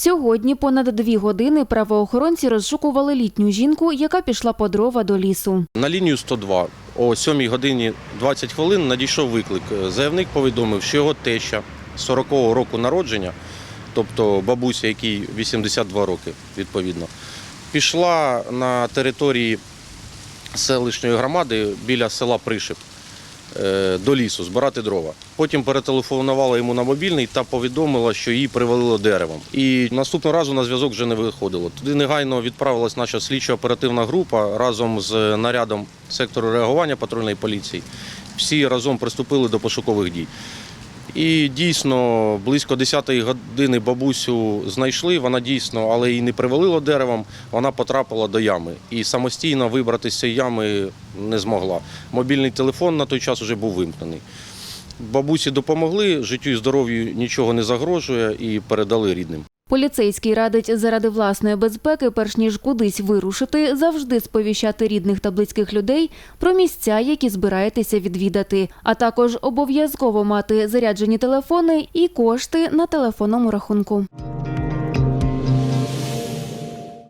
Сьогодні понад дві години правоохоронці розшукували літню жінку, яка пішла по дрова до лісу. На лінію 102 о 7 годині 20 хвилин надійшов виклик. Заявник повідомив, що його теща 40-го року народження, тобто бабуся, якій 82 роки відповідно, пішла на території селищної громади біля села Пришип е, до лісу збирати дрова. Потім перетелефонувала йому на мобільний та повідомила, що її привалило деревом. І наступного разу на зв'язок вже не виходило. Туди негайно відправилась наша слідчо-оперативна група разом з нарядом сектору реагування патрульної поліції. Всі разом приступили до пошукових дій. І дійсно близько 10-ї години бабусю знайшли. Вона дійсно, але її не привалило деревом. Вона потрапила до ями і самостійно вибратися з цієї ями не змогла. Мобільний телефон на той час вже був вимкнений. Бабусі допомогли, життю і здоров'ю нічого не загрожує і передали рідним. Поліцейський радить заради власної безпеки, перш ніж кудись вирушити, завжди сповіщати рідних та близьких людей про місця, які збираєтеся відвідати, а також обов'язково мати заряджені телефони і кошти на телефонному рахунку.